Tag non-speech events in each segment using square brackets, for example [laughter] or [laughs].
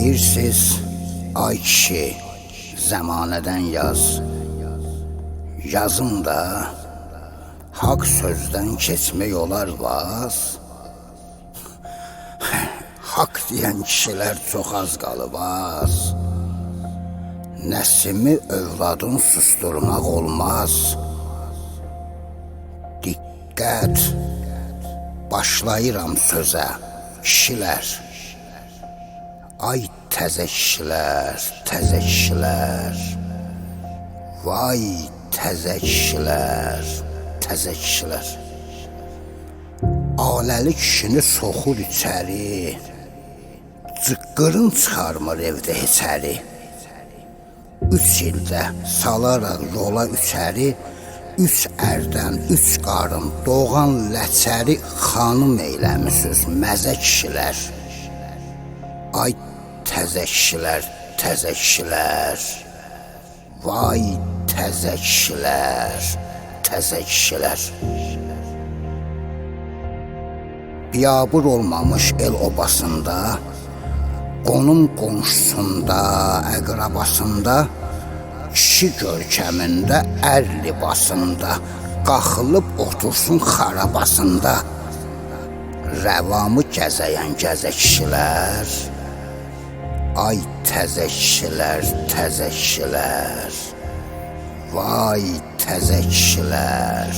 Deyirsiz, ay kişi, zamanədən yaz. Yazın da haqq sözdən keçmək olar vaz. [laughs] Haqq deyən kişilər çox az qalıb az. Nəslimi övladın susturmaq olmaz. Diqqət, başlayıram sözə, kişilər. Ay təzə kişilər, təzə kişilər. Vay təzə kişilər, təzə kişilər. Aləli kişini soxur içəri. Cıqqırın çıxarmır evdə heçəri. Üç ildə salaraq yola üçəri, üç ərdən, üç qarın doğan ləçəri xanım eyləmisiniz məzə kişilər. Ay təzə kişilər, təzə kişilər. Vay təzə kişilər, təzə kişilər. Biyabır olmamış el obasında, qonum qonşusunda, əqrabasında, kişi görkəmində, ər libasında, qaxılıb otursun xarabasında. Rəvamı gəzəyən gəzə kişilər, ay təzə kişilər. Vay təzə kişilər.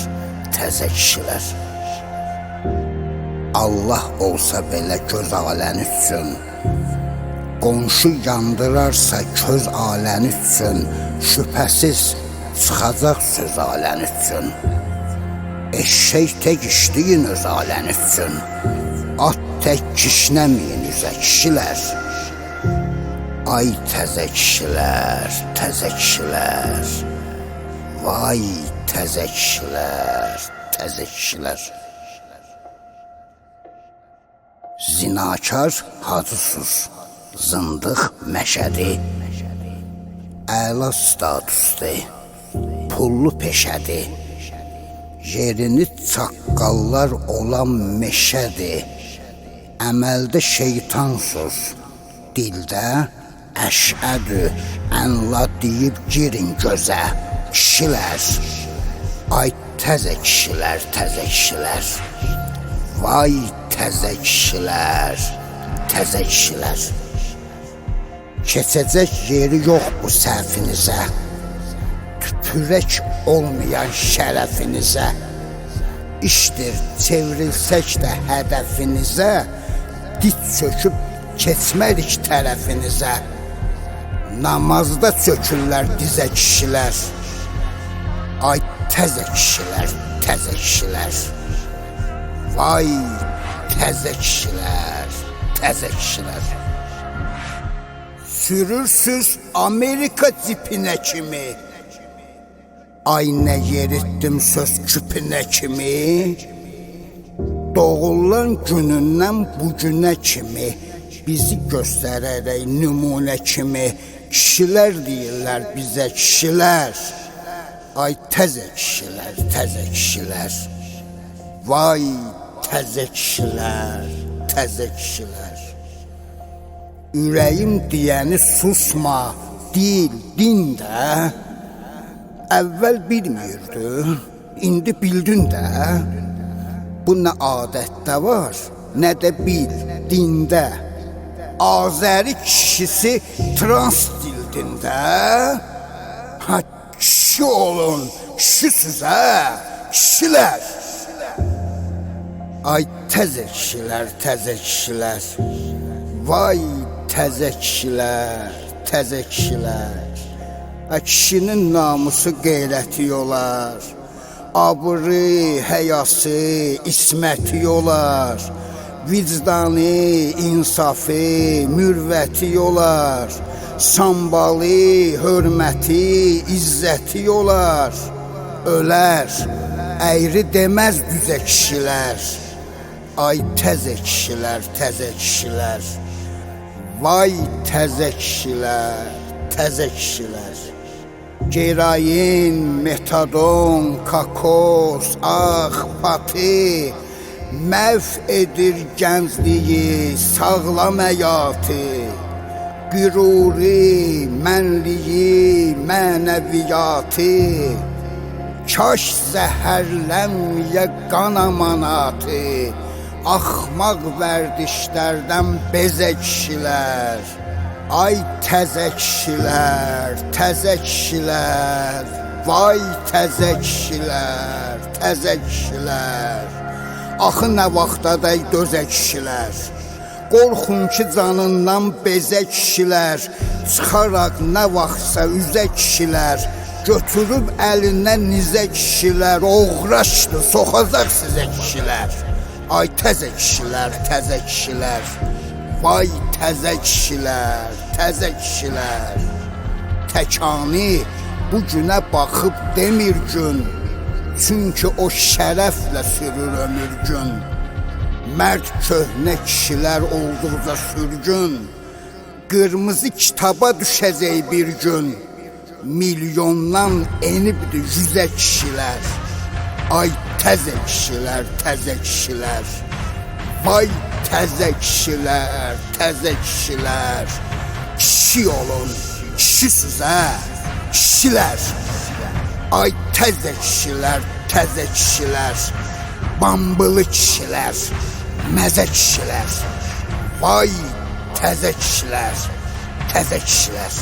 Allah olsa belə göz aləni üçün, qonşu yandırarsa köz aləni üçün, şübhəsiz çıxacaq söz aləni üçün. Eşşək tək işləyin öz aləni üçün, at tək kişnəməyin üzə kişilər. Ay təzə kişilər, təzə kişilər. Vay təzə kişilər, təzə kişilər. Zinakar hacısız, zındıq məşədi. Əla statusdur, pullu peşədir. Yerini çaqqallar olan meşədir. Əməldə şeytansız, dildə əşədü, ənla deyib girin gözə. Kişilər, ay təzə kişilər, təzə kişilər. Vay təzə kişilər, təzə kişilər. Keçəcək yeri yox bu səhvinizə. Tüpürək olmayan şərəfinizə. İşdir çevrilsək də hədəfinizə, dit çöküb keçmərik tərəfinizə. Namazda çökürlər dizə kişilər. Ay təzə kişilər, təzə kişilər. Vay təzə kişilər, təzə kişilər. Sürürsüz Amerika cipinə kimi. Ay nə yeritdim söz küpünə kimi. Doğulan günündən bu kimi bizi göstərərək nümunə kimi kişilər deyirlər bizə kişilər. Ay təzə kişilər, təzə kişilər. Vay təzə kişilər, təzə kişilər. Ürəyim deyəni susma, dil, din də. Əvvəl bilmirdi, indi bildin də. Bu nə adətdə var, nə də bil, dində. Azəri kişisi trans dildində. Ha, kişi olun, kişisiz hə, kişilər. Ay təzə kişilər, təzə kişilər. Vay təzə kişilər, təzə kişilər. A kişinin namusu qeyrəti olar. Abırı, həyası, isməti olar. Vicdanı, insafı, mürvəti olar. Sambalı, hörməti, izzəti olar. Ölər, əyri deməz düzə kişilər. Ay təzə kişilər, təzə kişilər. Vay təzə kişilər, təzə kişilər. Gerayin, metadon, kakos, ax, pati məhv edir gəncliyi, sağlam həyatı. qüruri, mənliyi, mənəviyyatı Kaş zəhərlənməyə qan amanatı Axmaq vərdişlərdən bezə kişilər Ay təzə kişilər, təzə kişilər Vay təzə kişilər, təzə kişilər Axı nə vaxtadək dözə kişilər. Qorxun ki canından bezə kişilər. Çıxaraq nə vaxtsa üzə kişilər. Götürüb əlinə nizə kişilər. Oğraşdı, soxacaq sizə kişilər. Ay təzə kişilər, təzə kişilər. Vay təzə kişilər, təzə kişilər. Təkani bu günə baxıb demir gün Çünki o şərəflə sürür ömür gün. Mərd köhnə kişilər olduqca sürgün. Qırmızı kitaba düşəcək bir gün. Milyondan enibdir yüzə kişilər Ay təzə kişilər, təzə kişilər Vay təzə kişilər, təzə kişilər Kişi olun, kişisiz hə, kişilər Ay təzə kişilər, təzə kişilər Bambılı kişilər, məzə kişilər Vay təzə kişilər, təzə kişilər